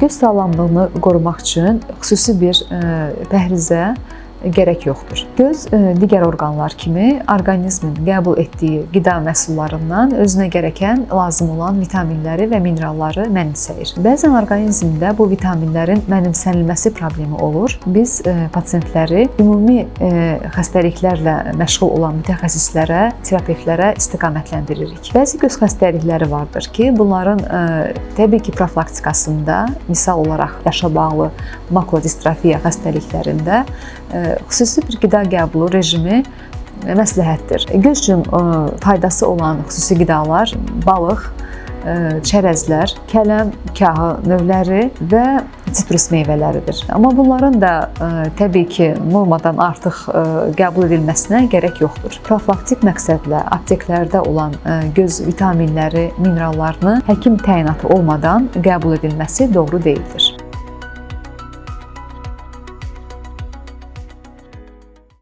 Göz sağlamlığını qorumaq üçün xüsusi bir e, pəhrizə gərək yoxdur. Göz e, digər orqanlar kimi orqanizmin qəbul etdiyi qida məhsullarından özünə gərəkən lazım olan vitaminləri və mineralları mənimsəyir. Bəzən orqanizmdə bu vitaminlərin mənimsənilməsi problemi olur. Biz e, pasientləri ümumi e, xəstəliklərlə məşğul olan mütəxəssislərə, terapevtlərə istiqamətləndiриrik. Bəzi göz xəstəlikləri vardır ki, bunların təbii ki, profilaktikasında, misal olaraq yaşa bağlı makulodistrofiya xəstəliklərində xüsusi bir qida qəbulu rejimi məsləhətdir. Göz üçün e, faydası olan xüsusi qidalar balıq, e, çərəzlər, kələm, kahı növləri və sitrus meyvələridir. Amma bunların da təbii ki, normadan artıq qəbul edilməsinə gərək yoxdur. Profilaktik məqsədlə apteklərdə olan göz vitaminləri, minerallarını həkim təyinatı olmadan qəbul edilməsi doğru deyildir.